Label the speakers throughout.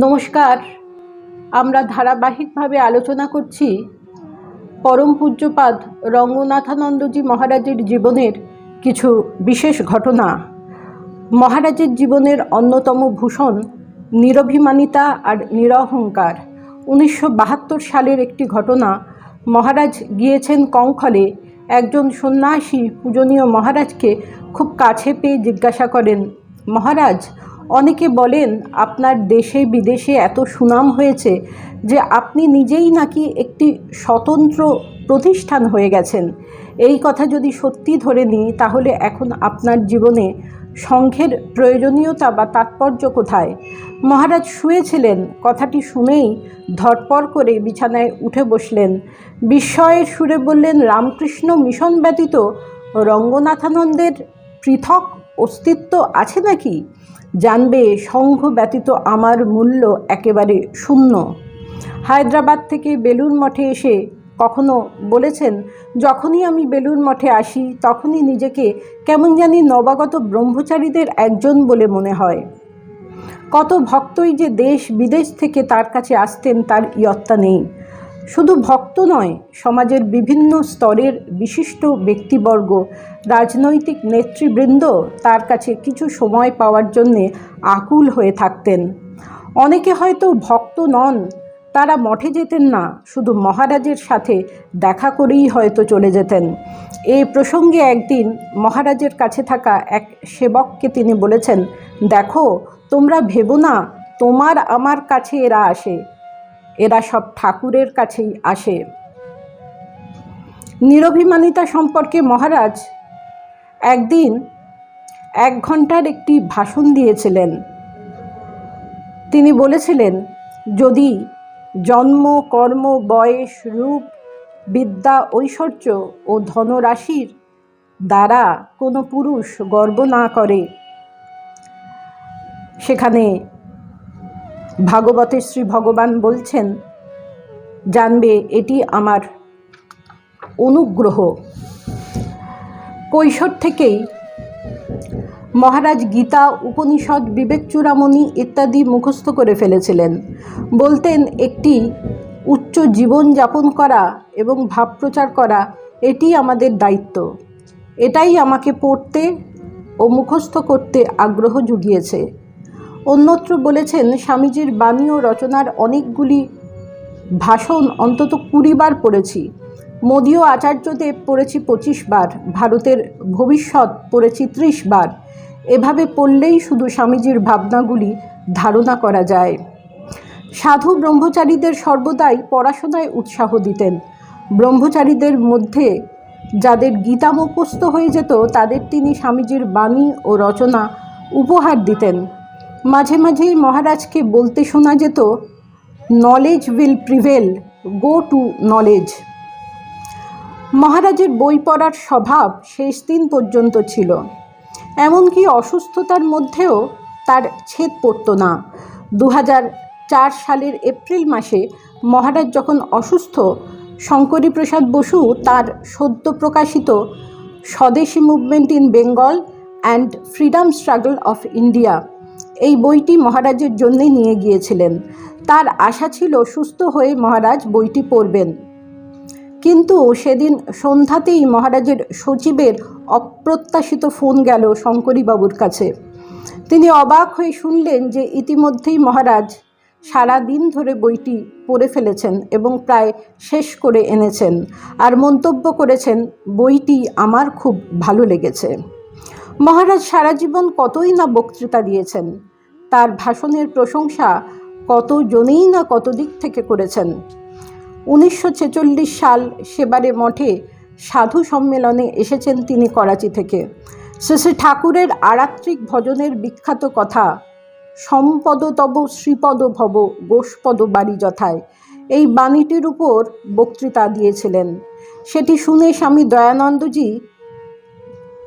Speaker 1: নমস্কার। আমরা ধারাবাহিকভাবে আলোচনা করছি পরম পূজ্যপাদ রঙ্গনাথানন্দজি মহারাজের জীবনের কিছু বিশেষ ঘটনা। মহারাজের জীবনের অন্যতম ভূষণ নিরভিমানিতা আর নিরহংকার। উনিশশো বাহাত্তর সালের একটি ঘটনা, মহারাজ গিয়েছেন কঙ্খলে। একজন সন্ন্যাসী পূজনীয় মহারাজকে খুব কাছে পেয়ে জিজ্ঞাসা করেন, মহারাজ অনেকে বলেন, আপনার দেশে বিদেশে এত সুনাম হয়েছে যে আপনি নিজেই নাকি একটি স্বতন্ত্র প্রতিষ্ঠান হয়ে গেছেন। এই কথা যদি সত্যি ধরে নিই, তাহলে এখন আপনার জীবনে সংঘের প্রয়োজনীয়তা বা তাৎপর্য কোথায়? মহারাজ শুয়েছিলেন, কথাটি শুনেই ধরপর করে বিছানায় উঠে বসলেন। বিস্ময়ের সুরে বললেন, রামকৃষ্ণ মিশন ব্যতীত রঙ্গনাথানন্দের পৃথক অস্তিত্ব আছে নাকি? জানবে সংঘ ব্যতীত আমার মূল্য একেবারে শূন্য। হায়দ্রাবাদ থেকে বেলুর মঠে এসে কখনো বলেছেন, যখনই আমি বেলুর মঠে আসি, তখনই নিজেকে কেমন জানি নবাগত ব্রহ্মচারীদের একজন বলে মনে হয়। কত ভক্তই যে দেশ বিদেশ থেকে তার কাছে আসতেন, তার ইয়ত্তা নেই। শুধু ভক্ত নয়, সমাজের বিভিন্ন স্তরের বিশিষ্ট ব্যক্তিবর্গ, রাজনৈতিক নেতৃবৃন্দ তার কাছে কিছু সময় পাওয়ার জন্যে আকুল হয়ে থাকতেন। অনেকে হয়তো ভক্ত নন, তারা মঠে যেতেন না, শুধু মহারাজের সাথে দেখা করেই হয়তো চলে যেতেন। এই প্রসঙ্গে একদিন মহারাজের কাছে থাকা এক সেবককে তিনি বলেছেন, দেখো, তোমরা ভেবো না, তোমার আমার কাছে এরা আসে। এরা সব ঠাকুরের কাছেই আসে। নিরভিমানিতা সম্পর্কে মহারাজ একদিন এক ঘণ্টার একটি ভাষণ দিয়েছিলেন। তিনি বলেছিলেন, যদি জন্ম, কর্ম, বয়স, রূপ, বিদ্যা, ঐশ্বর্য ও ধনরাশির দ্বারা কোনো পুরুষ গর্ব না করে, সেখানে ভাগবতে শ্রী ভগবান বলছেন, জানবে, এটি আমার অনুগ্রহ। কৈশোর থেকেই মহারাজ গীতা, উপনিষদ বিবেক চূড়ামণি ইত্যাদি মুখস্থ করে ফেলেছিলেন। বলতেন, একটি উচ্চ জীবন যাপন করা এবং ভাব প্রচার করা, এটি আমাদের দায়িত্ব। এটাই আমাকে পড়তে ও মুখস্থ করতে আগ্রহ জুগিয়েছে। অন্যত্র বলেছেন স্বামীজির বাণী ও রচনার অনেকগুলি ভাষণ অন্তত কুড়ি বার পড়েছি। মোদীয় আচার্যদেব পড়েছি পঁচিশ বার ভারতের ভবিষ্যৎ পড়েছি ত্রিশ বার এভাবে পড়লেই শুধু স্বামীজির ভাবনাগুলি ধারণা করা যায়। সাধু ব্রহ্মচারীদের সর্বদাই পড়াশোনায় উৎসাহ দিতেন। ব্রহ্মচারীদের মধ্যে যাদের গীতা মুখস্থ হয়ে যেত, তাদের তিনি স্বামীজির বাণী ও রচনা উপহার দিতেন। মাঝে মাঝেই মহারাজকে বলতে শোনা যেত knowledge will prevail go to knowledge মহারাজের বই পড়ার স্বভাব শেষ দিন পর্যন্ত ছিল। এমনকি অসুস্থতার মধ্যেও তার ছেদ পড়ত না। দু সালের এপ্রিল মাসে মহারাজ যখন অসুস্থ শঙ্করী প্রসাদ বসু তার সদ্য প্রকাশিত Swadeshi movement in Bengal and freedom struggle of India এই বইটি মহারাজের জন্যে নিয়ে গিয়েছিলেন। তার আশা ছিল সুস্থ হয়ে মহারাজ বইটি পড়বেন। কিন্তু সেদিন সন্ধ্যাতেই মহারাজের সচিবের অপ্রত্যাশিত ফোন গেল শঙ্করীবাবুর কাছে। তিনি অবাক হয়ে শুনলেন যে ইতিমধ্যেই মহারাজ সারা দিন ধরে বইটি পড়ে ফেলেছেন এবং প্রায় শেষ করে এনেছেন আর মন্তব্য করেছেন, বইটি আমার খুব ভালো লেগেছে। মহারাজ সারা জীবন কতই না বক্তৃতা দিয়েছেন। তার ভাষণের প্রশংসা কতজনেই না কত দিক থেকে করেছেন। উনিশশো ছেচল্লিশ সাল সেবারে মঠে সাধু সম্মেলনে এসেছেন তিনি করাচি থেকে। শ্রী শ্রী ঠাকুরের আরাত্রিক ভজনের বিখ্যাত কথা সম্পদ তব শ্রীপদ ভব, গোষ্পদ বাড়ি যথায় এই বাণীটির উপর বক্তৃতা দিয়েছিলেন। সেটি শুনে স্বামী দয়ানন্দজি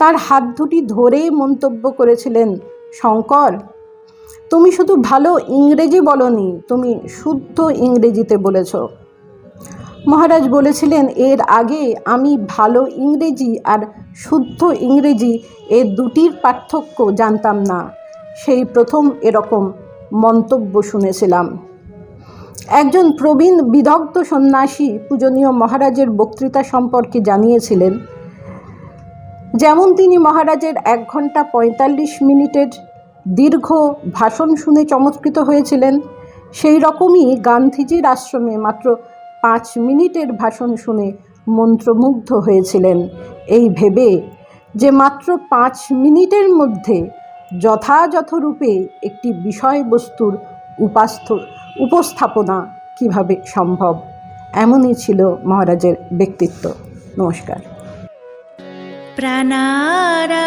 Speaker 1: তার হাত দুটি ধরে মন্তব্য করেছিলেন, শঙ্কর তুমি শুধু ভালো ইংরেজি বলনি, তুমি শুদ্ধ ইংরেজিতে বলেছ। মহারাজ বলেছিলেন, এর আগে আমি ভালো ইংরেজি আর শুদ্ধ ইংরেজি এ দুটির পার্থক্য জানতাম না। সেই প্রথম এরকম মন্তব্য শুনেছিলাম। একজন প্রবীণ বিদগ্ধ সন্ন্যাসী পূজনীয় মহারাজের বক্তৃতা সম্পর্কে জানিয়েছিলেন, যেমন তিনি মহারাজের এক ঘণ্টা পঁয়তাল্লিশ মিনিটের দীর্ঘ ভাষণ শুনে চমৎকৃত হয়েছিলেন। সেই রকমই গান্ধীজির আশ্রমে মাত্র পাঁচ মিনিটের ভাষণ শুনে মন্ত্রমুগ্ধ হয়েছিলেন। এই ভেবে যে মাত্র পাঁচ মিনিটের মধ্যে যথাযথরূপে একটি বিষয়বস্তুর উপাস্থ উপস্থাপনা কীভাবে সম্ভব, এমনই ছিল মহারাজের ব্যক্তিত্ব। নমস্কার।
Speaker 2: প্রাণারা